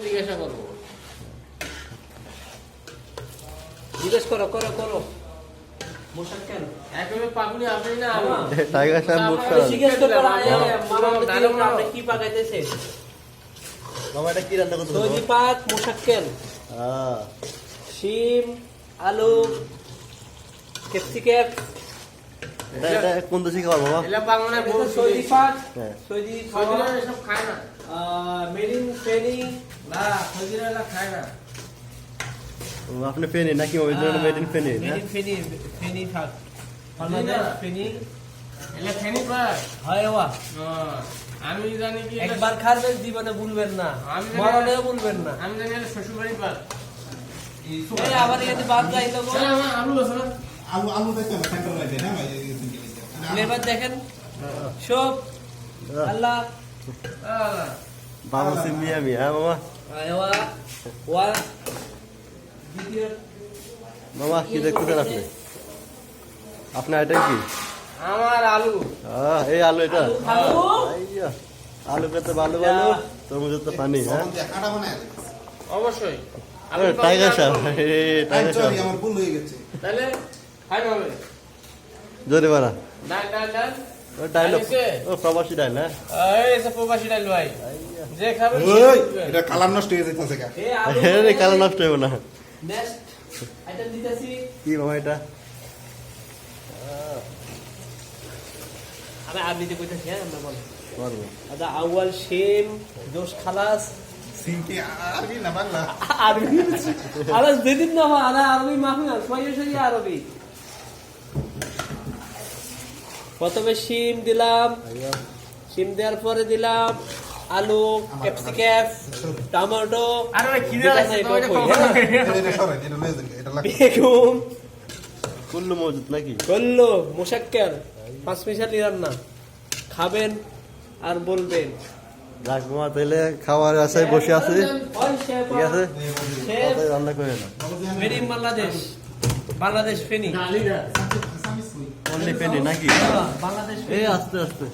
জিজ্ঞাসা করব। জিজ্ঞেস করো করো করো। হ্যাঁ। হ্যাঁ। হ্যাঁ। শিম আলু ক্যাপসিকাম কোন দেশে মামা বাংলায় সৌদি পাক। সৌদি এসব খায় না। ও, আপনি ফেনি নাকি ওই জন্য made in Feni made in Feni Feni থাক বাংলাদেশ ফেনি এলা ফেনি পায় হয় ওয়া। হ্যাঁ, আমি জানি কি একবার খাবেন জীবনে ভুলবেন না। আমি মরণেও ভুলবেন না। আমি জানি শ্বশুরবাড়ি পায় এই আবার এখানে বাদ যাই তো স্যার, আমার আলু আছে না? আলু আলু দেখতে সেন্টার লাইটে না দেখেন। সব আল্লাহ। আহ, মামা কি দেখতেছেন আপনি আপনার কি আমার আলু আহ, এই আলু এটা আলু আইয়া, আলু খেতে ভালো ভালো তরমুজের তো পানি হ্যাঁ কাটা বানায় অবশ্যই টাইগার পাগলি সাহেব আলু। এই টাইগার সরি সাহেব আমার ভুল হয়ে গেছে তাহলে খাই হবে জোরে মারা ডাল ডাল ডাল। ও ডাইল আনিছে? ও প্রবাসী হ্যাঁ এই প্রবাসী ডাল ভাই। যে খাবে ওই এটা কালার নষ্ট হয়ে যাইতেছে কা এই আলু নষ্ট হইব না। নেক্সট আইটেম দিতেছি। কি মামা এটা? আমি আরবিতে কইতাছি হ্যাঁ আমরা বলেন পারব। আচ্ছা আউয়াল শিম জোশ খালাস। আরবি না বাংলা? আরবি। দিদিন না আরবি মাফি না সবাই সবাই আরবি। প্রথমে শিম দিলাম। শিম দেওয়ার পরে দিলাম আলু ক্যাপসিকাম টমেটো হ্যাঁ। বেগুন। কুল্লু মজুদ নাকি? করল মোশাক্কের পাঁচ মিশালি রান্না। খাবেন আর বলবেন। মামা তাহলে খাওয়ার আশায় বসে আছে। ঠিক আছে? রান্না করে না বাংলাদেশ বাংলাদেশ ফেনি অনলি পেনে নাকি? বাংলাদেশ এই আস্তে আস্তে।